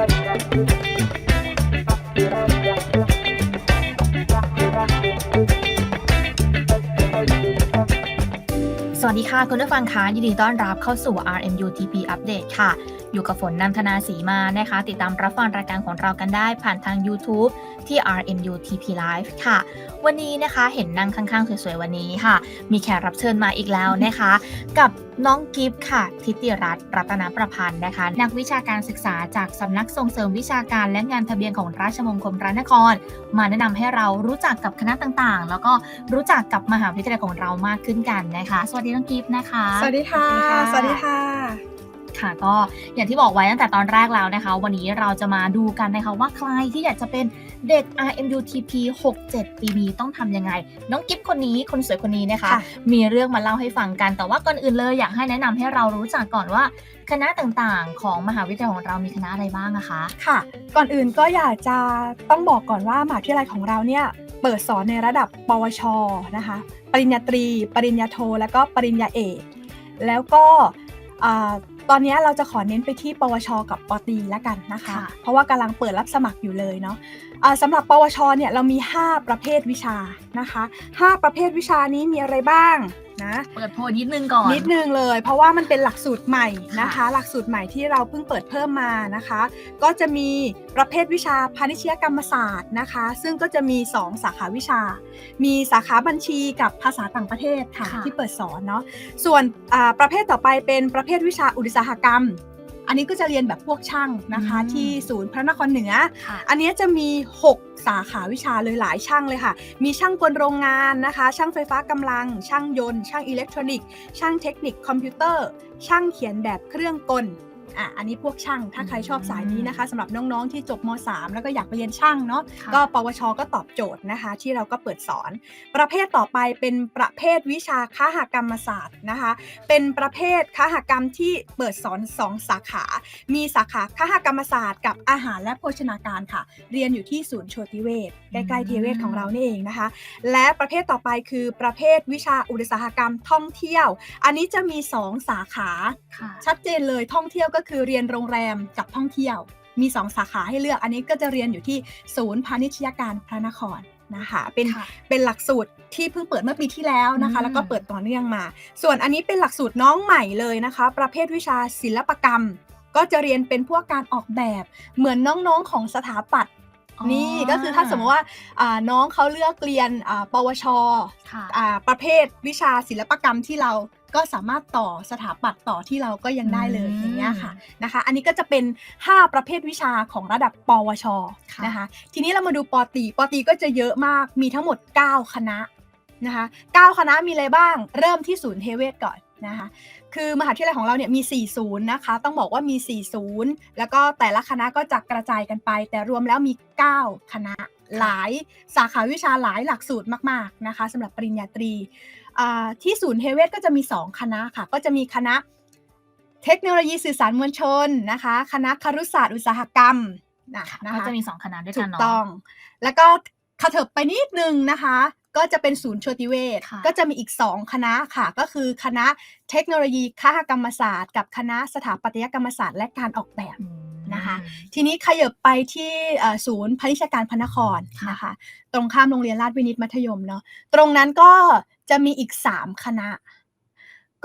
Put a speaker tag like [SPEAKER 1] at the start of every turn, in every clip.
[SPEAKER 1] สวัสดีค่ะ คุณผู้ฟังคะยินดีต้อนรับเข้าสู่ RMU TP Update ค่ะ อยู่กับฝนนันทนาสีมานะคะ ติดตามรับฟังรายการของเรากันได้ผ่านทาง YouTube ที่ RMU TP Live ค่ะ วันนี้นะคะเห็นนั่งข้างๆ สวยๆ วันนี้ค่ะ มีแขกรับเชิญมาอีกแล้วนะคะ กับน้องกิฟต์ค่ะ ทิติรัตน์รัตนประพันธ์นะคะ นักวิชาการศึกษาจากสำนักส่งเสริมวิชาการและงานทะเบียนของราชมงคลพระนคร มาแนะนำให้เรารู้จักกับคณะต่างๆ แล้วก็รู้จักกับมหาวิทยาลัยของเรามากขึ้นกันนะคะ สวัสดีน้องกิฟต์นะคะ
[SPEAKER 2] สวัสดีค่ะ สวัสดีค่ะ
[SPEAKER 1] ค่ะ ก็อย่างที่บอกไว้ตั้งแต่ตอนแรกแล้วนะคะ วันนี้เราจะมาดูกันนะคะว่าใครที่อยากจะเป็นเด็ก RMUTP 67 ปีนี้ต้องทำยังไง น้องกิฟต์คนนี้คนสวยคนนี้นะคะ
[SPEAKER 2] ค่ะ
[SPEAKER 1] มีเรื่องมาเล่าให้ฟังกัน แต่ว่าก่อนอื่นเลยอยากให้แนะนำให้เรารู้จักก่อนว่าคณะต่างๆ ของมหาวิทยาลัยของเรามีคณะอะไรบ้างนะคะ
[SPEAKER 2] ค่ะ ก่อนอื่นก็อยากจะต้องบอกก่อนว่ามหาวิทยาลัยของเราเนี่ยเปิดสอนในระดับ ปวช นะคะ ปริญญาตรี ปริญญาโท แล้วก็ปริญญาเอก แล้วก็อ่า ตอนนี้เราจะขอเน้นไปที่ ปวช กับปตรีแล้วกันนะคะ
[SPEAKER 1] ค่ะ
[SPEAKER 2] เพราะว่ากำลังเปิดรับสมัครอยู่เลยเนาะอ่าสำหรับ ปวช เนี่ยเรามี 5 ประเภทวิชานะคะ 5 ประเภทวิชานี้มีอะไรบ้าง นะ
[SPEAKER 1] เปิดโพยนิดนึงก่อน
[SPEAKER 2] นิดนึงเลย เพราะว่ามันเป็นหลักสูตรใหม่นะคะ
[SPEAKER 1] ค่ะ
[SPEAKER 2] หลักสูตรใหม่ที่เราเพิ่งเปิดเพิ่มมานะคะ ก็จะมีประเภทวิชาพาณิชยกรรมศาสตร์นะคะ ซึ่งก็จะมี 2 สาขาวิชา มีสาขาบัญชีกับภาษาต่างประเทศค่ะ
[SPEAKER 1] ค่ะ
[SPEAKER 2] ที่เปิดสอนเนาะส่วนอ่าประเภทต่อไปเป็นประเภทวิชาอุตสาหกรรม อันนี้ก็จะเรียนแบบพวกช่างนะคะที่ศูนย์พระนครเหนือ
[SPEAKER 1] ค่ะ
[SPEAKER 2] อันเนี้ยจะมี 6 สาขาวิชาเลยหลายช่างเลยค่ะ มีช่างกลโรงงานนะคะ ช่างไฟฟ้ากำลัง ช่างยนต์ ช่างอิเล็กทรอนิกส์ ช่างเทคนิคคอมพิวเตอร์ ช่างเขียนแบบเครื่องกล อะอันนี้พวกช่างถ้าใครชอบสายนี้นะคะสำหรับน้องๆที่จบม .3 แล้วก็อยากไปเรียนช่างเนาะ
[SPEAKER 1] ค่ะ
[SPEAKER 2] ก็ปวชก็ตอบโจทย์นะคะ ที่เราก็เปิดสอน ประเภทต่อไปเป็นประเภทวิชาค้าหกรรมศาสตร์นะคะ เป็นประเภทค้าหกรรมที่เปิดสอน 2 สาขา มีสาขาค้าหกรรมศาสตร์กับอาหารและโภชนาการค่ะ เรียนอยู่ที่ศูนย์โชติเวชใกล้ๆเทเวศของเรานี่เองนะคะ และประเภทต่อไปคือประเภทวิชาอุตสาหกรรมท่องเที่ยว อันนี้จะมี 2 สาขา
[SPEAKER 1] ค่ะ
[SPEAKER 2] ชัดเจนเลยท่องเที่ยวก็คือเรียนโรงแรมกับท่องเที่ยว มี 2 สาขาให้เลือก อันนี้ก็จะเรียนอยู่ที่ศูนย์พาณิชยการพระนครนะคะเป็น
[SPEAKER 1] ค่ะ
[SPEAKER 2] เป็นหลักสูตรที่เพิ่งเปิดเมื่อปีที่แล้วนะคะ
[SPEAKER 1] อืม
[SPEAKER 2] แล้วก็เปิดต่อเนื่องมา ส่วนอันนี้เป็นหลักสูตรน้องใหม่เลยนะคะ ประเภทวิชาศิลปกรรม ก็จะเรียนเป็นพวกการออกแบบเหมือนน้องๆของสถาปัตย์นี่ก็คือถ้าสมมติว่าอ่าน้องเขาเลือกเรียนอ่าปวช
[SPEAKER 1] ค่ะ
[SPEAKER 2] อ่าประเภทวิชาศิลปกรรมที่เรา ก็สามารถต่อสถาปัตย์ต่อที่เราก็ยังได้เลย
[SPEAKER 1] อืม
[SPEAKER 2] อย่างเงี้ยค่ะนะคะ อันนี้ก็จะเป็น 5 ประเภทวิชาของระดับ ปวช
[SPEAKER 1] ค่ะ
[SPEAKER 2] นะคะ ทีนี้เรามาดูปอตรีปอตรีก็จะเยอะมากมีทั้งหมด 9 คณะนะคะ9คณะมีอะไรบ้างเริ่มที่ศูนย์เทเวศก่อนนะคะคือมหาวิทยาลัยของเราเนี่ยมี 4 ศูนย์นะคะ ต้องบอกว่ามี 4 ศูนย์ แล้วก็แต่ละคณะก็จะกระจายกันไป แต่รวมแล้วมี 9 คณะหลายสาขาวิชาหลายหลักสูตรมาก ๆ นะคะสำหรับปริญญาตรีอ่า ที่ศูนย์เทเวศก็จะมี 2 คณะค่ะ ก็จะมีคณะเทคโนโลยีสื่อสารมวลชนนะคะ คณะครุศาสตร์อุตสาหกรรมนะนะ
[SPEAKER 1] ก็
[SPEAKER 2] คะ
[SPEAKER 1] จะมีสองคณะด้วย
[SPEAKER 2] ถู
[SPEAKER 1] กัน
[SPEAKER 2] ก
[SPEAKER 1] เนาะ
[SPEAKER 2] ต้อง แล้วก็ขเถิบไปนิดนึงนะคะ ก็จะเป็นศูนย์โชติเวช
[SPEAKER 1] ค่ะ
[SPEAKER 2] ก็จะมีอีก 2 คณะค่ะ ก็คือคณะเทคโนโลยีคหกรรมศาสตร์ กับคณะสถาปัตยกรรมศาสตร์ และการออกแบบ
[SPEAKER 1] อืม
[SPEAKER 2] นะคะทีนี้ขยับไปที่เอ่อศูนย์พาณิชยการพระนคร
[SPEAKER 1] ค่ะ
[SPEAKER 2] นะคะตรงข้ามโรงเรียนราชวินิตมัธยมเนาะตรงนั้นก็จะมีอีก 3 คณะ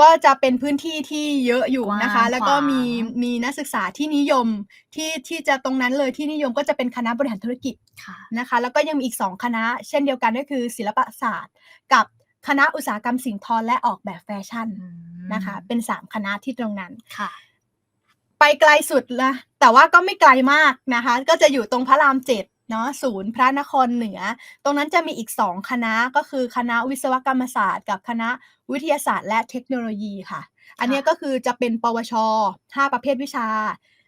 [SPEAKER 2] ก็จะเป็นพื้นที่ที่เยอะอยู่นะคะ
[SPEAKER 1] กว้าง
[SPEAKER 2] แล้วก็มี
[SPEAKER 1] ขวาง
[SPEAKER 2] มีนักศึกษาที่นิยมที่ที่จะตรงนั้นเลยที่นิยมก็จะเป็นคณะบริหารธุรกิจ
[SPEAKER 1] ค่ะ
[SPEAKER 2] นะคะ แล้วก็ยังมีอีก2คณะ เช่นเดียวกันก็คือศิลปศาสตร์ กับคณะอุตสาหกรรมสิ่งทอและออกแบบแฟชั่น
[SPEAKER 1] อืม
[SPEAKER 2] นะคะ เป็น 3 คณะที่ตรงนั้น
[SPEAKER 1] ค่ะ
[SPEAKER 2] ไกลสุดละแต่ว่าก็ไม่ไกลมากนะคะ ก็จะอยู่ตรงพระรามเจ็ดเนาะศูนย์พระนครเหนือ ตรงนั้นจะมีอีก2คณะก็คือคณะวิศวกรรมศาสตร์ กับคณะวิทยาศาสตร์และเทคโนโลยีค่ะ อันนี้ก็คือจะเป็นปวช 5 ประเภทวิชา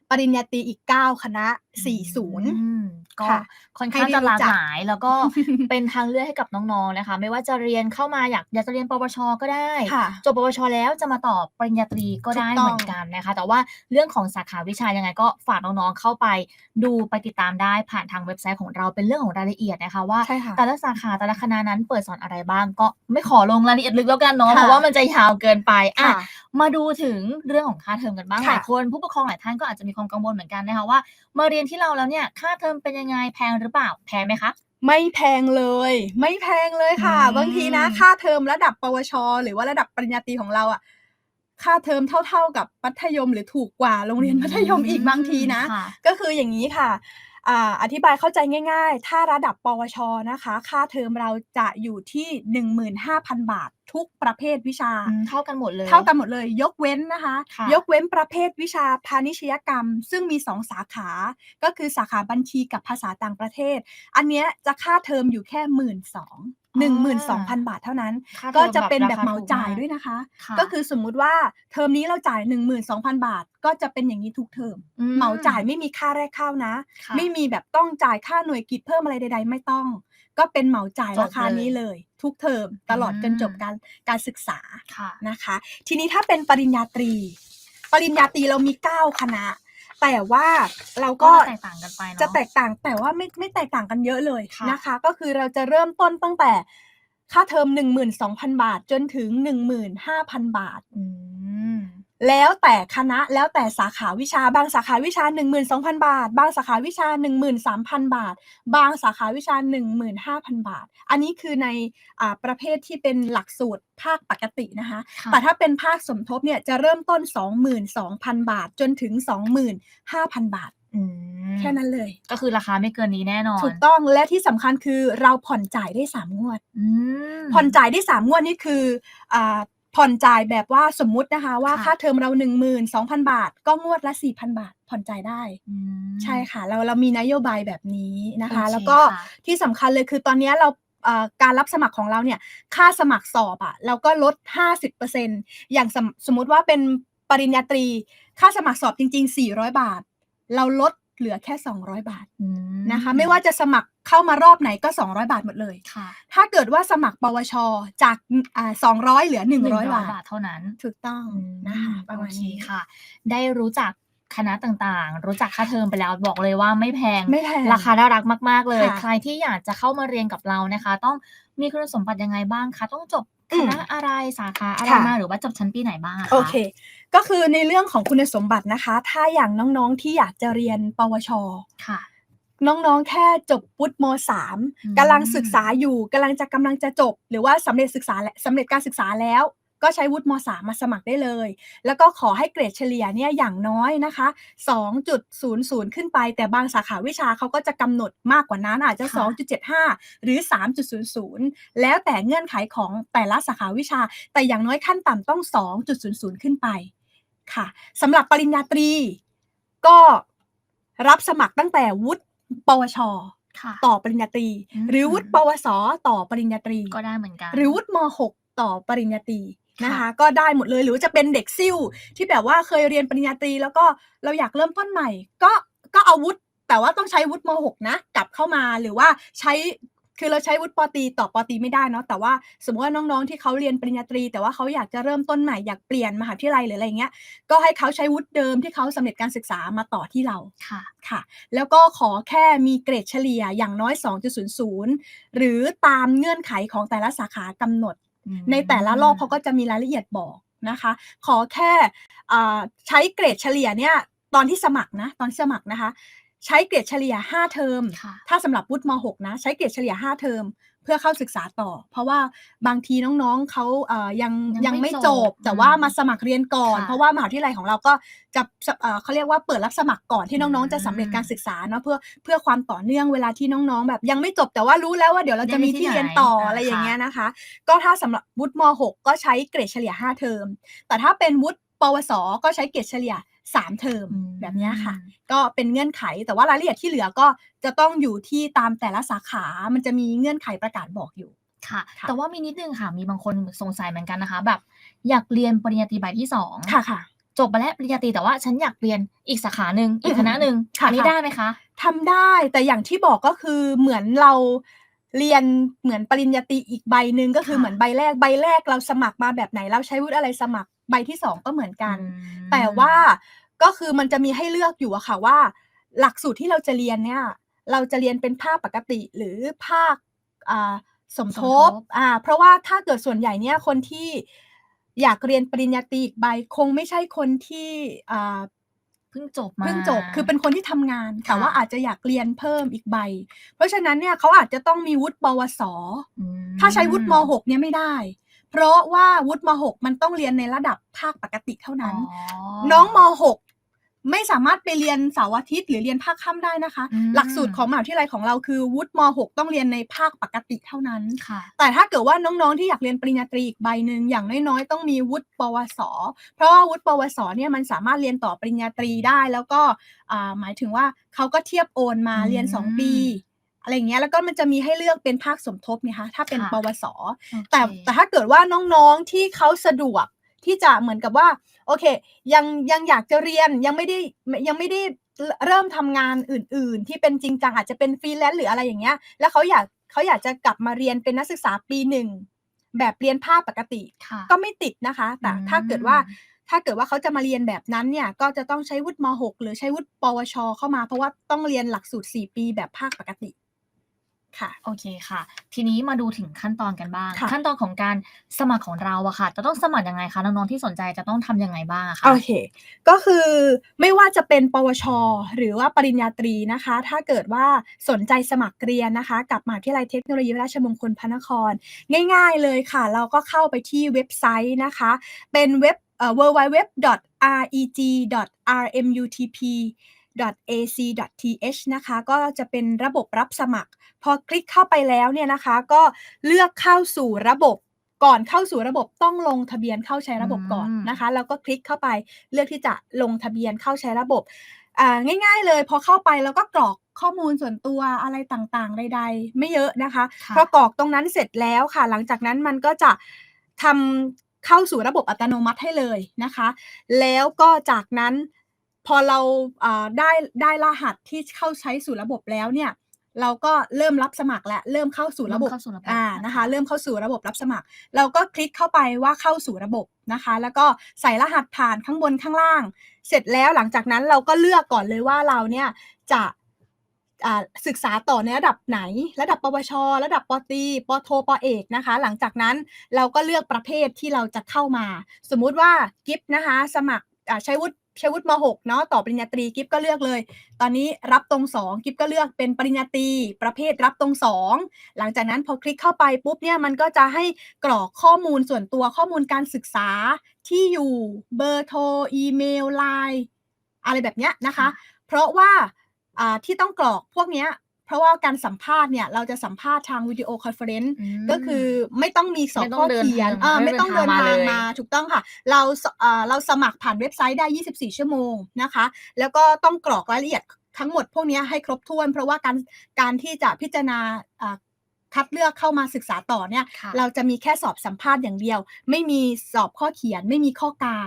[SPEAKER 2] ปริญญาตรีอีก 9 คณะ4ศูนย์
[SPEAKER 1] อืมก็
[SPEAKER 2] ค่ะ
[SPEAKER 1] ค่อนข้าง
[SPEAKER 2] ให้ได้
[SPEAKER 1] จะหลาก
[SPEAKER 2] รู้จัก
[SPEAKER 1] หลาย แล้วก็เป็นทางเลือกให้กับน้องๆนะคะ ไม่ว่าจะเรียนเข้ามาอยากอยากจะเรียนปวช ก็ได้
[SPEAKER 2] ค่ะ
[SPEAKER 1] จบปวช แล้วจะมาต่อปริญญาตรีก็ได้
[SPEAKER 2] ถูกต้อง
[SPEAKER 1] เหมือนกันนะคะ แต่ว่าเรื่องของสาขาวิชายังไงก็ฝากน้องๆเข้าไปดูไปติดตามได้ผ่านทางเว็บไซต์ของเราเป็นเรื่องของรายละเอียดนะคะ ว่า
[SPEAKER 2] ใช่ค่ะ
[SPEAKER 1] แต่ละสาขาแต่ละคณะนั้นเปิดสอนอะไรบ้าง ก็ไม่ขอลงรายละเอียดลึกแล้วกันเนาะ
[SPEAKER 2] ค่ะ
[SPEAKER 1] เพราะว่ามันจะยาวเกินไปอะ
[SPEAKER 2] ค่ะ
[SPEAKER 1] มาดูถึงเรื่องของค่าเทอมกันบ้าง
[SPEAKER 2] ค่ะ
[SPEAKER 1] หลายคนผู้ปกครองหลายท่านก็อาจจะมีความกังวลเหมือนกันนะคะว่ามาเรียนที่เราแล้วเนี่ยค่าเทอมเป็นยังไงแพงหรือเปล่าแพงไหมคะ
[SPEAKER 2] ไม่แพงเลย ไม่แพงเลยค่ะ
[SPEAKER 1] อืม
[SPEAKER 2] บางทีนะ ค่าเทอมระดับปวช หรือว่าระดับปริญญาตรีของเราอะค่าเทอมเท่า ๆกับมัธยมหรือถูกกว่าโรงเรียนมัธยมอีกบางทีนะ
[SPEAKER 1] ค่
[SPEAKER 2] ก็คืออย่างนี้ค่ะ อ่าอธิบายเข้าใจง่าย ๆ ถ้าระดับปวชนะคะ ค่าเทอมเราจะอยู่ที่ 15,000 บาททุกประเภทวิชา
[SPEAKER 1] อืมเท่ากันหมดเลย
[SPEAKER 2] เท่ากันหมดเลย ยกเว้นนะคะ
[SPEAKER 1] ค่ะ
[SPEAKER 2] ยกเว้นประเภทวิชาพาณิชยกรรม ซึ่งมีสองสาขา ก็คือสาขาบัญชีกับภาษาต่างประเทศ อันเนี้ยจะค่าเทอมอยู่แค่หมื่นสอง หนึ่งหมื่นสองพันบาทเท่านั้น
[SPEAKER 1] ค่าทอม
[SPEAKER 2] ก็จะเป็นแบบ
[SPEAKER 1] รค
[SPEAKER 2] เหมาจ่าย
[SPEAKER 1] ถูกก
[SPEAKER 2] ด้วยนะคะ
[SPEAKER 1] ค่ะ
[SPEAKER 2] ก็คือสมมุติว่าเทอมนี้เราจ่าย 12,000 บาท ก็จะเป็นอย่างนี้ทุกเทอม
[SPEAKER 1] อื
[SPEAKER 2] เหมาจ่ายไม่มีค่าแรกเข้านะ
[SPEAKER 1] ค่ะ
[SPEAKER 2] ไม่มีแบบต้องจ่ายค่าหน่วยกิจเพิ่มอะไรใด ๆ ไม่ต้อง ก็เป็นเหมาจ่าย
[SPEAKER 1] จบ
[SPEAKER 2] ราคานี้เลย ทุกเทอมตลอดจนจบ
[SPEAKER 1] อืม
[SPEAKER 2] การการศึกษา
[SPEAKER 1] ค่ะ
[SPEAKER 2] นะคะ ทีนี้ถ้าเป็นปริญญาตรี ปริญญาตรีเรามี 9 คณะ แต่ว่าเรา
[SPEAKER 1] ก็
[SPEAKER 2] ก็
[SPEAKER 1] แตกต่างกันไปเนาะ
[SPEAKER 2] จะแตกต่างแต่ว่าไม่ไม่แตกต่างกันเยอะเลย
[SPEAKER 1] ค่ะ
[SPEAKER 2] นะคะ ก็คือเราจะเริ่มต้นตั้งแต่ค่าเทอม 12,000 บาทจนถึง 15,000 บาท
[SPEAKER 1] อืม
[SPEAKER 2] แล้วแต่คณะแล้วแต่สาขาวิชาบางสาขาวิชา 12,000 บาท บางสาขาวิชา 13,000 บาท บางสาขาวิชา 15,000 บาท อันนี้คือในอ่าประเภทที่เป็นหลักสูตรภาคปกตินะคะ
[SPEAKER 1] ค่ะ
[SPEAKER 2] แต่ถ้าเป็นภาคสมทบเนี่ยจะเริ่มต้น 22,000 บาทจนถึง 25,000 บาท
[SPEAKER 1] อืม
[SPEAKER 2] แค่นั้นเลย
[SPEAKER 1] ก็คือราคาไม่เกินนี้แน่นอน
[SPEAKER 2] ถูกต้องและที่สำคัญคือเราผ่อนจ่ายได้3งวด
[SPEAKER 1] อืม
[SPEAKER 2] ผ่อนจ่ายได้3งวดนี่คืออ่า ผ่อนจ่ายแบบว่าสมมุตินะคะว่า
[SPEAKER 1] ค่ะ
[SPEAKER 2] ค่าเทอมเรา12,000 บาท ก็งวดละ 4,000 บาท ผ่อนจ่ายได้
[SPEAKER 1] อืม
[SPEAKER 2] ใช่ค่ะ เราเรามีนโยบายแบบนี้นะคะ
[SPEAKER 1] โอเค
[SPEAKER 2] แล้วก็
[SPEAKER 1] ค่ะ
[SPEAKER 2] ที่สำคัญเลยคือตอนนี้เราอ่าการรับสมัครของเราเนี่ยค่าสมัครสอบอะเราก็ลด 50%อย่างสมสมมุติว่าเป็นปริญญาตรี ค่าสมัครสอบจริง ๆ 400 บาท เราลด เหลือแค่ 200 บาท
[SPEAKER 1] อื
[SPEAKER 2] นะคะ ไม่ว่าจะสมัครเข้ามารอบไหนก็ 200 บาทหมดเลย
[SPEAKER 1] ค่ะ
[SPEAKER 2] ถ้าเกิดว่าสมัครปวช จากอ่า200เหลือ 100บาท
[SPEAKER 1] บาท เท่านั้น
[SPEAKER 2] ถูกต้อง
[SPEAKER 1] อืม
[SPEAKER 2] นะคะประ
[SPEAKER 1] โอ
[SPEAKER 2] มาณ
[SPEAKER 1] เค
[SPEAKER 2] นี้
[SPEAKER 1] ค่ะ ได้รู้จักคณะต่างๆ รู้จักค่าเทอมไปแล้วบอกเลยว่าไม่แพง
[SPEAKER 2] ไม่แพง
[SPEAKER 1] ราคาน่ารักมาก ๆ เลย
[SPEAKER 2] ค่ะ
[SPEAKER 1] ใครที่อยากจะเข้ามาเรียนกับเรานะคะ ต้องมีคุณสมบัติยังไงบ้างคะ ต้องจบ
[SPEAKER 2] อื
[SPEAKER 1] ค
[SPEAKER 2] ม
[SPEAKER 1] ณะอะไรสาขาอะไร
[SPEAKER 2] ค่ะ
[SPEAKER 1] มาหรือว่าจบชั้นปีไหนบ้างะะ
[SPEAKER 2] โอเค ก็คือในเรื่องของคุณสมบัตินะคะ ถ้าอย่างน้องๆที่อยากจะเรียนปวช
[SPEAKER 1] ค่ะ
[SPEAKER 2] น้องๆ แค่จบวุฒิม
[SPEAKER 1] อืม
[SPEAKER 2] 3กำลังศึกษาอยู่กำลังจะกำลังจะจบ หรือว่าสำเร็จศึกษาและสำเร็จการศึกษาแล้ว ก็ใช้วุฒิม 3 มาสมัครได้เลย แล้วก็ขอให้เกรดเฉลี่ยเนี่ยอย่างน้อยนะคะ 2.00 ขึ้นไป แต่บางสาขาวิชาเขาก็จะกำหนดมากกว่านั้นอาจจะ
[SPEAKER 1] ค่ะ
[SPEAKER 2] 2.75 หรือ 3.00 แล้วแต่เงื่อนไขของแต่ละสาขาวิชา แต่อย่างน้อยขั้นต่ำต้อง 2.00 ขึ้นไปค่ะสำหรับปริญญาตรี ก็รับสมัครตั้งแต่วุฒิปวช
[SPEAKER 1] ค่ะ
[SPEAKER 2] ต่อปริญญาตรี
[SPEAKER 1] อืม
[SPEAKER 2] หรือวุฒิปวส ต่อปริญญาตรี
[SPEAKER 1] ก็ได้เหมือนกัน
[SPEAKER 2] หรือวุฒิม .6 ต่อปริญญาตรี นะคะ
[SPEAKER 1] ค่ะ
[SPEAKER 2] ก็ได้หมดเลยหรือว่าจะเป็นเด็กซิ่วที่แบบว่าเคยเรียนปริญญาตรี แล้วก็เราอยากเริ่มต้นใหม่ ก็ก็เอาวุฒิแต่ว่าต้องใช้วุฒิม .6 นะ กลับเข้ามาหรือว่าใช้คือเราใช้วุฒิปอตรีต่อปอตรีไม่ได้เนาะแต่ว่าสมมติว่าน้องๆที่เขาเรียนปริญญาตรี แต่ว่าเขาอยากจะเริ่มต้นใหม่อยากเปลี่ยนมหาวิทยาลัยหรืออะไรเงี้ยก็ให้เขาใช้วุฒิเดิมที่เขาสำเร็จการศึกษามาต่อที่เรา
[SPEAKER 1] ค่ะ
[SPEAKER 2] ค่ะ แล้วก็ขอแค่มีเกรดเฉลี่ยอย่างน้อย 2.00 หรือตามเงื่อนไขของแต่ละสาขากำหนด
[SPEAKER 1] อืม
[SPEAKER 2] ในแต่ละรอบเขาก็จะมีรายละเอียดบอกนะคะ ขอแค่อ่าใช้เกรดเฉลี่ยเนี่ยตอนที่สมัครนะตอนที่สมัครนะคะ ใช้เกรดเฉลี่ย 5 เทอม
[SPEAKER 1] ค่ะ
[SPEAKER 2] ถ้าสำหรับวุฒิม .6 นะ ใช้เกรดเฉลี่ย 5 เทอมเพื่อเข้าศึกษาต่อ เพราะว่าบางทีน้องๆเขาเอ่อยัง
[SPEAKER 1] ยัง
[SPEAKER 2] ยัง
[SPEAKER 1] ไม่
[SPEAKER 2] ไม่
[SPEAKER 1] จ
[SPEAKER 2] จ
[SPEAKER 1] บบ
[SPEAKER 2] แต่ว่า
[SPEAKER 1] อืม
[SPEAKER 2] มาสมัครเรียนก่อน
[SPEAKER 1] ค่ะ
[SPEAKER 2] เพราะว่ามหาวิทยาลัยของเราก็จะเอ่อเขาเรียกว่าเปิดรับสมัครก่อนที่น้อง
[SPEAKER 1] อืม
[SPEAKER 2] ๆจะสำเร็จการศึกษาเนาะเพื่อเพื่อความต่อเนื่องเวลาที่น้องๆ แบบยังไม่จบแต่ว่ารู้แล้วว่าเดี๋ยวเราจะมีที่เรียนต่ออะไรอย่างเงี้ยนะคะ ก็ถ้าสำหรับวุฒิม .6 ก็ใช้เกรดเฉลี่ย 5 เทอม แต่ถ้าเป็นวุฒิปวส ก็ใช้เกรดเฉลี่ย 3 เทอม
[SPEAKER 1] อืม
[SPEAKER 2] แบบเนี้ยค่ะ ก็เป็นเงื่อนไขแต่ว่ารายละเอียดที่เหลือก็จะต้องอยู่ที่ตามแต่ละสาขา มันจะมีเงื่อนไขประกาศบอกอยู่
[SPEAKER 1] ค่ะ
[SPEAKER 2] ค่ะ
[SPEAKER 1] แต่ว่ามีนิดนึงค่ะ มีบางคนสงสัยเหมือนกันนะคะ แบบอยากเรียนปริญญาตรีใบที่สอง
[SPEAKER 2] ค่ะค่ะ
[SPEAKER 1] จบไปแล้วปริญญาตรีแต่ว่าฉันอยากเรียนอีกสาขาหนึ่งอีกคณะหนึ่ง
[SPEAKER 2] ค่ะ
[SPEAKER 1] อันนี้
[SPEAKER 2] ค่ะ
[SPEAKER 1] ได้ไหมคะ
[SPEAKER 2] ทำได้แต่อย่างที่บอกก็คือเหมือนเราเรียนเหมือนปริญญาตรีอีกใบหนึ่งก็คือ
[SPEAKER 1] ค่ะ
[SPEAKER 2] เหมือนใบแรกใบแรกเราสมัครมาแบบไหนเราใช้วุฒิอะไรสมัคร ใบที่สองก็เหมือนกัน
[SPEAKER 1] อืม
[SPEAKER 2] แต่ว่าก็คือมันจะมีให้เลือกอยู่อะค่ะว่า หลักสูตรที่เราจะเรียนเนี่ย เราจะเรียนเป็นภาคปกติหรือภาคอ่าสมทบอ่าเพราะว่าถ้าเกิดส่วนใหญ่เนี่ยคนที่อยากเรียนปริญญาตรีอีกใบคงไม่ใช่คนที่อ่า
[SPEAKER 1] พิ่งจบมา
[SPEAKER 2] เพิ่งจบคือเป็นคนที่ทำงานแต่
[SPEAKER 1] ค่ะ
[SPEAKER 2] ว่าอาจจะอยากเรียนเพิ่มอีกใบ เพราะฉะนั้นเนี่ยเขาอาจจะต้องมีวุฒิปวส
[SPEAKER 1] อืม
[SPEAKER 2] ถ้าใช้วุฒิม .6 เนี่ยไม่ได้ เพราะว่าวุฒิม .6 มันต้องเรียนในระดับภาคปกติเท่านั้น
[SPEAKER 1] อ๋อ
[SPEAKER 2] น้องม .6 ไม่สามารถไปเรียนเสาร์อาทิตย์หรือเรียนภาคค่ำได้นะคะ
[SPEAKER 1] อืม
[SPEAKER 2] หลักสูตรของมหาวิทยาลัยของเราคือวุฒิม .6 ต้องเรียนในภาคปกติเท่านั้น
[SPEAKER 1] ค่ะ
[SPEAKER 2] แต่ถ้าเกิดว่าน้องๆที่อยากเรียนปริญญาตรีอีกใบหนึ่งอย่างน้อยๆต้องมีวุฒิปวส เพราะว่าวุฒิปวสเนี่ยมันสามารถเรียนต่อปริญญาตรีได้ แล้วก็อ่าหมายถึงว่าเขาก็เทียบโอนมา
[SPEAKER 1] อืม
[SPEAKER 2] เรียน 2 ปี อะไรอย่างเงี้ยแล้วก็มันจะมีให้เลือกเป็นภาคสมทบเนี่ยค่ะถ้าเป็น
[SPEAKER 1] ค่ะ
[SPEAKER 2] ปวส
[SPEAKER 1] โอเค
[SPEAKER 2] แต่แต่ถ้าเกิดว่าน้องๆที่เขาสะดวกที่จะเหมือนกับว่าโอเค ยังยังอยากจะเรียนยังไม่ได้ยังไม่ได้เริ่มทำงานอื่น ๆ ที่เป็นจริงจังอาจจะเป็นฟรีแลนซ์หรืออะไรอย่างเงี้ย แล้วเขาอยากเขาอยากจะกลับมาเรียนเป็นนักศึกษาปีหนึ่งแบบเรียนภาคปกติ
[SPEAKER 1] ค่ะ
[SPEAKER 2] ก็ไม่ติดนะคะ แต่
[SPEAKER 1] อืม
[SPEAKER 2] ถ้าเกิดว่าถ้าเกิดว่าเขาจะมาเรียนแบบนั้นเนี่ย ก็จะต้องใช้วุฒิม .6 หรือใช้วุฒิปวช เข้ามา เพราะว่าต้องเรียนหลักสูตร 4 ปีแบบภาคปกติ ค่ะ
[SPEAKER 1] โอเคค่ะ ทีนี้มาดูถึงขั้นตอนกันบ้าง
[SPEAKER 2] ค่ะ
[SPEAKER 1] ขั้นตอนของการสมัครของเราอะค่ะ จะต้องสมัครยังไงคะ น้องๆที่สนใจจะต้องทำยังไงบ้างอะคะ
[SPEAKER 2] โอเค ก็คือไม่ว่าจะเป็น ปวช หรือว่าปริญญาตรีนะคะ ถ้าเกิดว่าสนใจสมัครเรียนนะคะ กับมหาวิทยาลัยเทคโนโลยีราชมงคลพระนคร ง่ายๆเลยค่ะ เราก็เข้าไปที่เว็บไซต์นะคะ เป็นเว็บเอ่อ www.reg.rmutp ac.th นะคะ ก็จะเป็นระบบรับสมัคร พอคลิกเข้าไปแล้วเนี่ยนะคะ ก็เลือกเข้าสู่ระบบก่อนเข้าสู่ระบบต้องลงทะเบียนเข้าใช้ระบบก่อน
[SPEAKER 1] อืม
[SPEAKER 2] นะคะแล้วก็คลิกเข้าไปเลือกที่จะลงทะเบียนเข้าใช้ระบบอ่าง่ายๆเลยพอเข้าไปแล้วก็กรอกข้อมูลส่วนตัวอะไรต่างๆ ใด ๆ ไม่เยอะนะคะ
[SPEAKER 1] ค่ะ
[SPEAKER 2] พอกรอกตรงนั้นเสร็จแล้วค่ะ หลังจากนั้นมันก็จะทำเข้าสู่ระบบอัตโนมัติให้เลยนะคะ แล้วก็จากนั้น พอเราอ่าได้ได้รหัสที่เข้าใช้สู่ระบบแล้วเนี่ยเราก็เริ่มรับสมัครและเริ่มเข้าสู่ระบบ
[SPEAKER 1] เริ่มเข้าสู่ระบบ
[SPEAKER 2] อ่า
[SPEAKER 1] นะคะ
[SPEAKER 2] นะคะ เริ่มเข้าสู่ระบบรับสมัคร เราก็คลิกเข้าไปว่าเข้าสู่ระบบนะคะ แล้วก็ใส่รหัสผ่านข้างบนข้างล่าง เสร็จแล้วหลังจากนั้นเราก็เลือกก่อนเลยว่าเราเนี่ยจะอ่าศึกษาต่อในระดับไหน ระดับปวช ระดับปตรีปโทปเอกนะคะ หลังจากนั้นเราก็เลือกประเภทที่เราจะเข้ามา สมมุติว่ากิฟนะคะ สมัครอ่าใช้วุฒิใช้วุฒิม .6 เนาะต่อปริญญาตรีกิฟก็เลือกเลย ตอนนี้รับตรง2กิฟก็เลือกเป็นปริญญาตรีประเภทรับตรง2หลังจากนั้นพอคลิกเข้าไปปุ๊บเนี่ยมันก็จะให้กรอกข้อมูลส่วนตัวข้อมูลการศึกษาที่อยู่เบอร์โทรอีเมลไลน์อะไรแบบเนี้ยนะคะ เพราะว่าที่ต้องกรอกพวกเนี้ย เพราะว่าการสัมภาษณ์เนี่ยเราจะสัมภาษณ์ทางวิดีโอคอนเฟอเรนซ์
[SPEAKER 1] ม
[SPEAKER 2] ก็คือไม่ต้องมีสอบ
[SPEAKER 1] ไม่ต้
[SPEAKER 2] ข้
[SPEAKER 1] อ
[SPEAKER 2] อง
[SPEAKER 1] เดิน
[SPEAKER 2] เขียน
[SPEAKER 1] ทาง
[SPEAKER 2] เออ
[SPEAKER 1] ไม่
[SPEAKER 2] ไม่ต้อง
[SPEAKER 1] เดิ
[SPEAKER 2] เดิ
[SPEAKER 1] น
[SPEAKER 2] น
[SPEAKER 1] ทาง
[SPEAKER 2] ทาง
[SPEAKER 1] มาเลย
[SPEAKER 2] มาถูกต้องค่ะ เราสเอ่อเราสมัครผ่านเว็บไซต์ได้ 24 ชั่วโมงนะคะ แล้วก็ต้องกรอกรายละเอียดทั้งหมดพวกเนี้ยให้ครบถ้วน เพราะว่าการการที่จะพิจารณาอ่าคัดเลือกเข้ามาศึกษาต่อเนี่ย
[SPEAKER 1] ค่ะ
[SPEAKER 2] เราจะมีแค่สอบสัมภาษณ์อย่างเดียว ไม่มีสอบข้อเขียนไม่มีข้อกา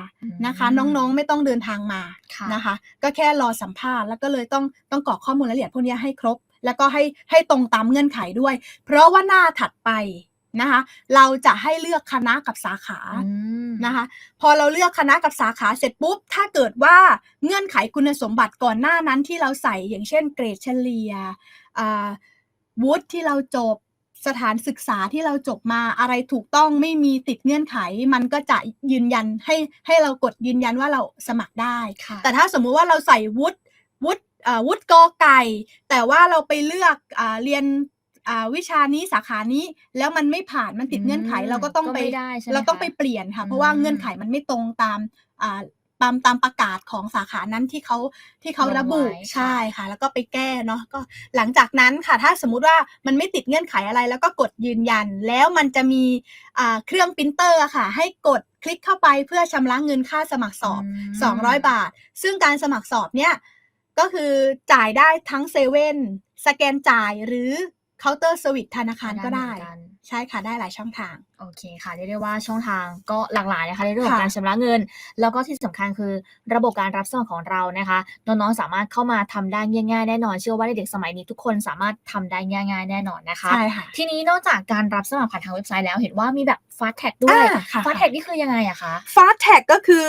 [SPEAKER 2] นะคะ
[SPEAKER 1] อืม
[SPEAKER 2] น้องๆไม่ต้องเดินทางมา
[SPEAKER 1] ค่ะ
[SPEAKER 2] นะคะ ก็แค่รอสัมภาษณ์แล้วก็เลยต้องต้องกรอกข้อมูลรายละเอียดพวกนี้ให้ครบ แล้วก็ให้ให้ตรงตามเงื่อนไขด้วย เพราะว่าหน้าถัดไปนะคะเราจะให้เลือกคณะกับสาขา
[SPEAKER 1] อืม
[SPEAKER 2] นะคะพอเราเลือกคณะกับสาขาเสร็จปุ๊บ ถ้าเกิดว่าเงื่อนไขคุณสมบัติก่อนหน้านั้นที่เราใส่อย่างเช่นเกรดเฉลี่ยอ่าวุฒิที่เราจบสถานศึกษาที่เราจบมาอะไรถูกต้องไม่มีติดเงื่อนไข มันก็จะยืนยันให้ให้เรากดยืนยันว่าเราสมัครได้
[SPEAKER 1] ค่ะ
[SPEAKER 2] แต่ถ้าสมมุติว่าเราใส่วุฒิวุฒิอ่า วุฒิกอไก่ แต่ว่าเราไปเลือกอาเรียนอ่าวิชานี้สาขานี้แล้วมันไม่ผ่านมันติดเงื่อนไข
[SPEAKER 1] อืม
[SPEAKER 2] เราก็ต้องไป
[SPEAKER 1] ก็ไม่ได้ใช่ไหม
[SPEAKER 2] เราต้อง
[SPEAKER 1] คะ
[SPEAKER 2] ไปเปลี่ยนค่ะ
[SPEAKER 1] อืม
[SPEAKER 2] เพราะว่าเงื่อนไขมันไม่ตรงตามอ่าตามตามประกาศของสาขานั้นที่เขาที่เขาระบุ
[SPEAKER 1] ลงไว้ค่ะ
[SPEAKER 2] ใช่ค่ะ แล้วก็ไปแก้เนาะก็หลังจากนั้นค่ะ ถ้าสมมุติว่ามันไม่ติดเงื่อนไขอะไรแล้วก็กดยืนยัน แล้วมันจะมีอ่าเครื่องปรินเตอร์อะค่ะ ให้กดคลิกเข้าไปเพื่อชำระเงินค่าสมัครสอบ
[SPEAKER 1] ม
[SPEAKER 2] 200 บาท ซึ่งการสมัครสอบเนี่ย ก็คือจ่ายได้ทั้งเซเว่นสแกนจ่ายหรือเคาน์เตอร์สวิตธนาคารก็ได้
[SPEAKER 1] เหมือนกัน
[SPEAKER 2] ใช่ค่ะได้หลายช่องทาง
[SPEAKER 1] โอเคค่ะเรียกได้ว่าช่องทางก็หลากหลายนะคะในเรื่องของ
[SPEAKER 2] ค่ะ
[SPEAKER 1] การชำระเงิน แล้วก็ที่สำคัญคือระบบการรับสมัครของเรานะคะน้องๆสามารถเข้ามาทำได้ง่ายๆแน่นอน เชื่อว่าเด็กๆสมัยนี้ทุกคนสามารถทำได้ง่ายๆแน่นอนนะคะ
[SPEAKER 2] ใช่ค่ะ
[SPEAKER 1] ทีนี้นอกจากการรับสมัครผ่านทางเว็บไซต์แล้วเห็นว่ามีแบบฟาสแท็กด้วย
[SPEAKER 2] อ่าค่ะ
[SPEAKER 1] ฟาสแท็กนี่คือยังไงอะคะ
[SPEAKER 2] ฟาสแท็กก็คือ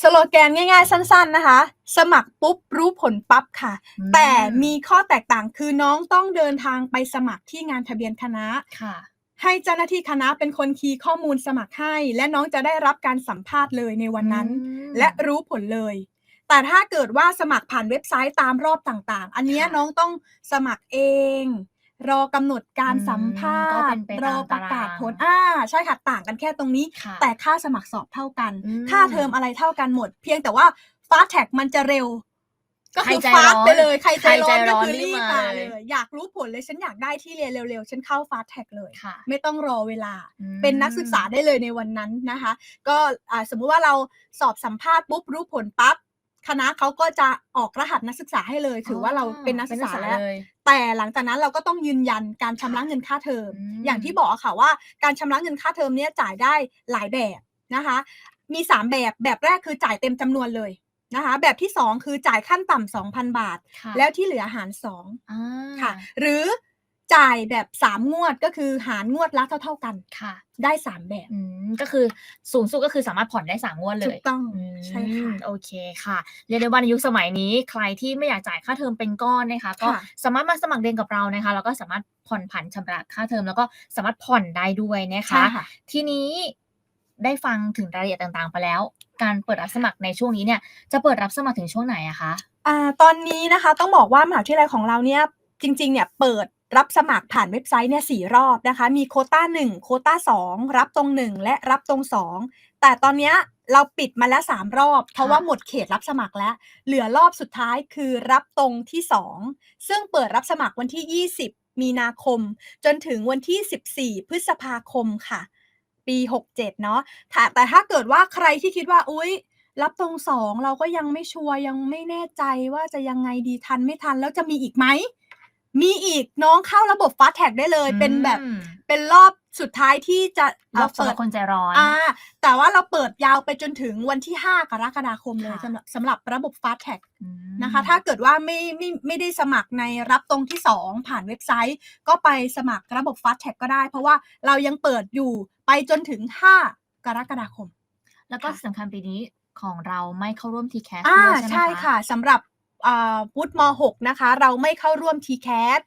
[SPEAKER 2] สโลแกนง่ายๆ สั้น ๆนะคะ สมัครปุ๊บรู้ผลปั๊บค่ะ
[SPEAKER 1] อืม
[SPEAKER 2] แต่มีข้อแตกต่างคือน้องต้องเดินทางไปสมัครที่งานทะเบียนคณะ
[SPEAKER 1] ค่ะ
[SPEAKER 2] ให้เจ้าหน้าที่คณะเป็นคนคีย์ข้อมูลสมัครให้ และน้องจะได้รับการสัมภาษณ์เลยในวันนั้น
[SPEAKER 1] อืม
[SPEAKER 2] และรู้ผลเลย แต่ถ้าเกิดว่าสมัครผ่านเว็บไซต์ตามรอบต่างๆ อันเนี้ย
[SPEAKER 1] ค่ะ
[SPEAKER 2] น้องต้องสมัครเอง รอกำหนดการ
[SPEAKER 1] อืม
[SPEAKER 2] สัมภา
[SPEAKER 1] ก็
[SPEAKER 2] ษ
[SPEAKER 1] เป็
[SPEAKER 2] ณ์
[SPEAKER 1] นไป
[SPEAKER 2] ร
[SPEAKER 1] ตา
[SPEAKER 2] อ
[SPEAKER 1] ม
[SPEAKER 2] ประ
[SPEAKER 1] ตารากา
[SPEAKER 2] ศผลอ่าใช่ค่ะต่างกันแค่ตรงนี้
[SPEAKER 1] ค่ะ
[SPEAKER 2] แต่ค่าสมัครสอบเท่ากัน
[SPEAKER 1] อืม
[SPEAKER 2] ค่าเทอมอะไรเท่ากันหมด เพียงแต่ว่าฟาสแท็กมันจะเร็ว ก็คือ
[SPEAKER 1] ใครใจ
[SPEAKER 2] ฟาส
[SPEAKER 1] ร้อน
[SPEAKER 2] ไปเลย ใครใจร้อน
[SPEAKER 1] ใครใจร้
[SPEAKER 2] ก็
[SPEAKER 1] อน
[SPEAKER 2] คือ
[SPEAKER 1] รี
[SPEAKER 2] รี
[SPEAKER 1] บบมา
[SPEAKER 2] มา
[SPEAKER 1] เลย
[SPEAKER 2] เลย อยากรู้ผลเลยฉันอยากได้ที่เรียนเร็วๆ ฉันเข้าฟาสแท็กเลย
[SPEAKER 1] ค่ะ
[SPEAKER 2] ไม่ต้องรอเวลา
[SPEAKER 1] อืม
[SPEAKER 2] เป็นนักศึกษาได้เลยในวันนั้นนะคะ ก็อ่าสมมุติว่าเราสอบสัมภาษณ์ปุ๊บรู้ผลปั๊บ คณะเขาก็จะออกรหัสนักศึกษาให้เลย ถือว่าเราเป็นนักศึกษาแล้ว
[SPEAKER 1] เลย
[SPEAKER 2] แต่หลังจากนั้นเราก็ต้องยืนยันการชำระเงินค่าเทอม
[SPEAKER 1] อืม
[SPEAKER 2] อย่างที่บอกอะค่ะว่าการชำระเงินค่าเทอมเนี้ยจ่ายได้หลายแบบนะคะ มี 3 แบบแบบแรกคือจ่ายเต็มจำนวนเลยนะคะแบบที่ 2 คือจ่ายขั้นต่ำ2,000 บาท
[SPEAKER 1] ค่ะ
[SPEAKER 2] แล้วที่เหลือหาร
[SPEAKER 1] อ่า
[SPEAKER 2] 2ค่ะ หรือ จ่ายแบบ3งวดก็คือหารงวดละเท่า ๆกัน
[SPEAKER 1] ค่ะ
[SPEAKER 2] ได้3แบบ
[SPEAKER 1] อืมก็คือสูงสุดก็คือสามารถผ่อนได้สามงวดเล
[SPEAKER 2] ถู
[SPEAKER 1] ย
[SPEAKER 2] กต้อง
[SPEAKER 1] อืม
[SPEAKER 2] ใช่ค่ะ
[SPEAKER 1] โอเคค่ะ เรียกได้ว่าในยุคสมัยนี้ใครที่ไม่อยากจ่ายค่าเทอมเป็นก้อนนะคะ ก็
[SPEAKER 2] ค่ะ
[SPEAKER 1] สามารถมาสมัครเรียนกับเรานะคะ แล้วก็สามารถผ่อนผันชำระค่าเทอมแล้วก็สามารถผ่อนได้ด้วยนะคะ
[SPEAKER 2] ใช่ค่ะ
[SPEAKER 1] ทีนี้ได้ฟังถึงรายละเอียดต่างๆ ไปแล้ว การเปิดรับสมัครในช่วงนี้เนี่ย จะเปิดรับสมัครถึงช่วงไหนอะคะ
[SPEAKER 2] อ่าตอนนี้นะคะต้องบอกว่ามหาวิทยาลัยของเราเนี่ยจริงๆเนี่ยเปิด รับสมัครผ่านเว็บไซต์เนี่ยสี่รอบนะคะ มีโควต้าหนึ่งโควต้าสองรับตรงหนึ่งและรับตรงสองแต่ตอนเนี้ยเราปิดมาแล้วสามรอบ เพราะว่าหมดเขตรับสมัครแล้ว เหลือรอบสุดท้ายคือรับตรงที่สองซึ่งเปิดรับสมัครวันที่ 20 มีนาคม จนถึงวันที่ 14 พฤษภาคมค่ะ ปี 67 เนาะค่ะแต่ถ้าเกิดว่าใครที่คิดว่าอุ๊ยรับตรงสองเราก็ยังไม่ชัวร์ยังไม่แน่ใจว่าจะยังไงดีทันไม่ทันแล้วจะมีอีกไหม มีอีกน้องเข้าระบบ Fast Tag ได้เลย เป็นแบบ
[SPEAKER 1] อืม
[SPEAKER 2] เป็นรอบสุดท้ายที่จะ
[SPEAKER 1] รอบสำห
[SPEAKER 2] เปิ
[SPEAKER 1] รั
[SPEAKER 2] ด
[SPEAKER 1] บคนใจร้อน
[SPEAKER 2] อ่า แต่ว่าเราเปิดยาวไปจนถึงวันที่ 5 กรกฎาคมเลย
[SPEAKER 1] ค่ะ
[SPEAKER 2] สำหรับสำหรับระบบ Fast Tag
[SPEAKER 1] อืม
[SPEAKER 2] นะคะ ถ้าเกิดว่าไม่ไม่ไม่ได้สมัครในรับตรงที่ 2 ผ่านเว็บไซต์ ก็ไปสมัครระบบ Fast Tag ก็ได้ เพราะว่าเรายังเปิดอยู่ไปจนถึง 5 กรกฎาคม
[SPEAKER 1] แล้วก็
[SPEAKER 2] ค่ะ
[SPEAKER 1] สำคัญปีนี้ของเราไม่เข้าร่วม t c a s
[SPEAKER 2] อ่า
[SPEAKER 1] ด้วยใช่ไหม
[SPEAKER 2] ใช่ค่ะสำหรับอ่า วุฒิม .6 นะคะ เราไม่เข้าร่วม TCAS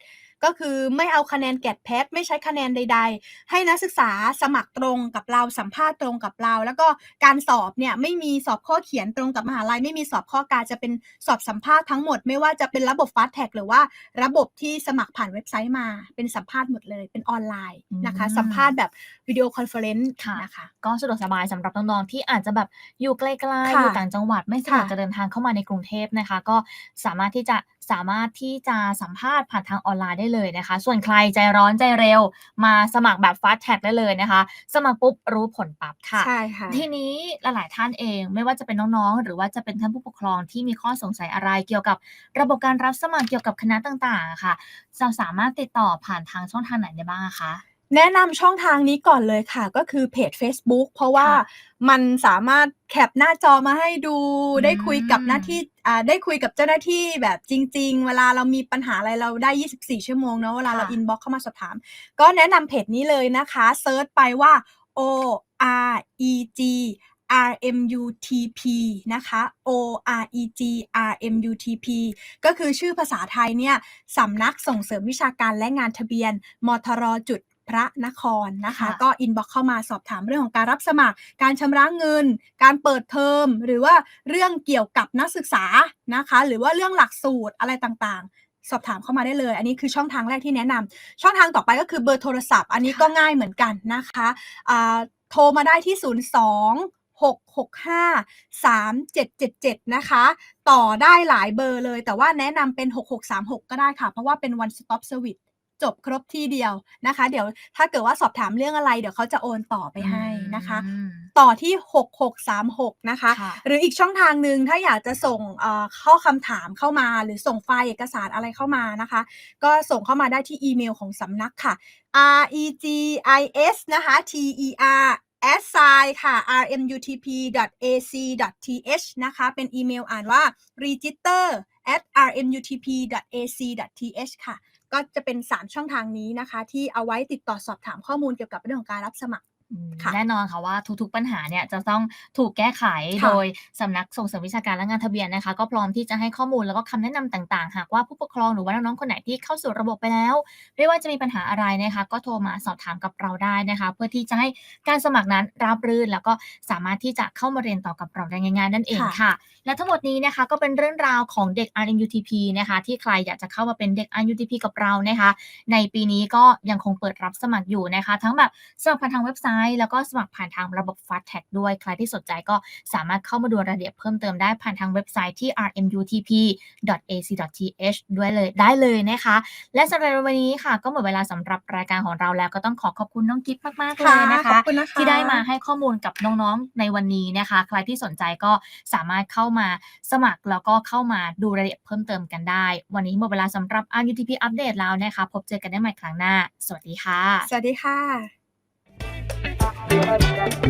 [SPEAKER 2] ก็คือไม่เอาคะแนนแกดแพทไม่ใช้คะแนนใด ๆ ให้นักศึกษาสมัครตรงกับเราสัมภาษณ์ตรงกับเรา แล้วก็การสอบเนี่ยไม่มีสอบข้อเขียนตรงกับมหาลัย ไม่มีสอบข้อการจะเป็นสอบสัมภาษณ์ทั้งหมด ไม่ว่าจะเป็นระบบ Fast Tag หรือว่าระบบที่สมัครผ่านเว็บไซต์มา เป็นสัมภาษณ์หมดเลย เป็นออนไลน์นะคะ
[SPEAKER 1] อืม
[SPEAKER 2] สัมภาษณ์แบบวิดีโอคอนเฟอเรนซ์
[SPEAKER 1] ค่ะ
[SPEAKER 2] นะคะ
[SPEAKER 1] ก็สะดวกสบายสำหรับน้องๆที่อาจจะแบบอยู่ไกลๆ
[SPEAKER 2] ค่ะ
[SPEAKER 1] อยู่ต่างจังหวัดไม่สะดวก
[SPEAKER 2] ค่ะ
[SPEAKER 1] จะเดินทางเข้ามาในกรุงเทพนะคะ ก็สามารถที่จะสามารถที่จะสัมภาษณ์ผ่านทางออนไลน์ได้เลยนะคะ ส่วนใครใจร้อนใจเร็ว มาสมัครแบบ fast tag ได้เลยนะคะ สมัครปุ๊บรู้ผลปั๊บค่ะ
[SPEAKER 2] ใช่ค่ะ
[SPEAKER 1] ทีนี้หลายๆท่านเองไม่ว่าจะเป็นน้องๆ หรือว่าจะเป็นท่านผู้ปกครองที่มีข้อสงสัยอะไรเกี่ยวกับระบบการรับสมัครเกี่ยวกับคณะต่างๆอะค่ะจะสามารถติดต่อผ่านทางช่องทางไหนได้บ้างอะคะ
[SPEAKER 2] แนะนำช่องทางนี้ก่อนเลยค่ะ ก็คือเพจ Facebook เพราะว่า
[SPEAKER 1] ค่ะ
[SPEAKER 2] มันสามารถแคปหน้าจอมาให้ดู
[SPEAKER 1] อืม
[SPEAKER 2] ได้คุยกับหน้าที่ อ่า ได้คุยกับเจ้าหน้าที่แบบจริง ๆ เวลาเรามีปัญหาอะไรเราได้ 24 ชั่วโมงเนาะ เวลาเรา
[SPEAKER 1] ค่ะ
[SPEAKER 2] อินบ็อกเข้ามาสอบถาม ก็แนะนำเพจนี้เลยนะคะ เซิร์ชไปว่า O R E G R M U T P นะคะ O R E G R M U T P ก็คือชื่อภาษาไทยเนี่ยสำนักส่งเสริมวิชาการและงานทะเบียนมทรจุด พระนครนะคะ
[SPEAKER 1] ค่ะ
[SPEAKER 2] ก็อินบ็อกเข้ามาสอบถามเรื่องของการรับสมัคร การชำระเงิน การเปิดเทอม หรือว่าเรื่องเกี่ยวกับนักศึกษานะคะ หรือว่าเรื่องหลักสูตรอะไรต่างๆสอบถามเข้ามาได้เลย อันนี้คือช่องทางแรกที่แนะนำช่องทางต่อไปก็คือเบอร์โทรศัพท์ อันนี้ก็ง่ายเหมือนกันนะคะอ่าโทรมาได้ที่ 02 665 3777 นะคะ ต่อได้หลายเบอร์เลย แต่ว่าแนะนำเป็น 6636 ก็ได้ค่ะ เพราะว่าเป็น one stop service จบครบที่เดียวนะคะ เดี๋ยวถ้าเกิดว่าสอบถามเรื่องอะไร เดี๋ยวเขาจะโอนต่อไปให้นะคะ
[SPEAKER 1] อืม
[SPEAKER 2] ต่อที่ 6636 นะคะ
[SPEAKER 1] ค่ะ
[SPEAKER 2] หรืออีกช่องทางหนึ่งถ้าอยากจะส่งเอ่อข้อคำถามเข้ามา หรือส่งไฟล์เอกสารอะไรเข้ามานะคะ ก็ส่งเข้ามาได้ที่อีเมลของสำนักค่ะ r e g i s นะคะ t e r s i ค่ะ r m u t p a c t h นะคะ เป็นอีเมลอ่านว่า register at r m u t p a c t h ค่ะ ก็จะเป็น 3 ช่องทางนี้นะคะ ที่เอาไว้ติดต่อสอบถามข้อมูลเกี่ยวกับเรื่องของการรับสมัคร
[SPEAKER 1] แน่นอนค่ะว่าทุกๆปัญหาเนี่ยจะต้องถูกแก้ไข
[SPEAKER 2] ค่ะ
[SPEAKER 1] โดยสำนักส่งเสริมวิชาการและงานทะเบียนนะคะ ก็พร้อมที่จะให้ข้อมูลแล้วก็คำแนะนำต่างๆ หากว่าผู้ปกครองหรือว่าน้องๆคนไหนที่เข้าสู่ระบบไปแล้ว ไม่ว่าจะมีปัญหาอะไรนะคะ ก็โทรมาสอบถามกับเราได้นะคะ เพื่อที่จะให้การสมัครนั้นราบรื่น แล้วก็สามารถที่จะเข้ามาเรียนต่อกับเราได้ง่ายๆนั่นเอง
[SPEAKER 2] ค่ะ
[SPEAKER 1] ค่ะและทั้งหมดนี้นะคะก็เป็นเรื่องราวของเด็ก RMUTP นะคะที่ใครอยากจะเข้ามาเป็นเด็ก RMUTP กับเรานะคะ ในปีนี้ก็ยังคงเปิดรับสมัครอยู่นะคะ ทั้งแบบสมัครผ่านทางเว็บไซต์แล้วก็สมัครผ่านทางระบบ Fast Tag ด้วย ใครที่สนใจก็สามารถเข้ามาดูรายละเอียดเพิ่มเติมได้ผ่านทางเว็บไซต์ที่ rmutp.ac.th ด้วยเลยได้เลยนะคะ และสำหรับวันนี้ค่ะ ก็หมดเวลาสำหรับรายการของเราแล้วก็ต้องขอขอบคุณน้องกิฟต์มากๆเลยนะ
[SPEAKER 2] ขอ
[SPEAKER 1] คะ
[SPEAKER 2] บคุณนะคะ
[SPEAKER 1] ที่ได้มาให้ข้อมูลกับน้องๆในวันนี้นะคะ ใครที่สนใจก็สามารถเข้ามาสมัครแล้วก็เข้ามาดูรายละเอียดเพิ่มเติมกันได้ วันนี้หมดเวลาสำหรับ RUTP อัปเดตแล้วนะคะ พบเจอกันได้ใหม่ครั้งหน้า สวัสดีค่ะ
[SPEAKER 2] สวัสดีค่ะ Thank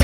[SPEAKER 2] you.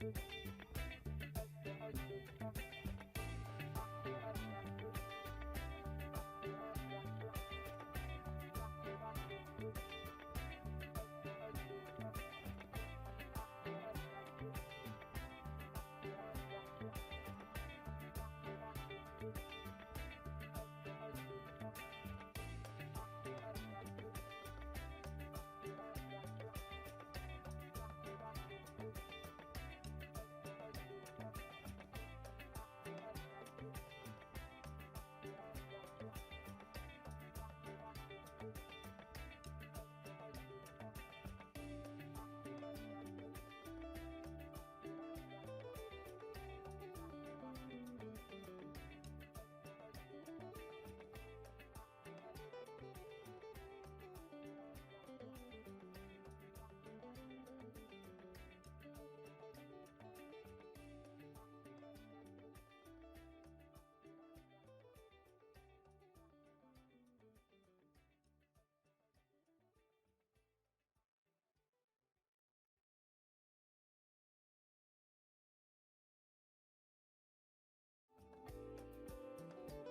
[SPEAKER 3] Thank you.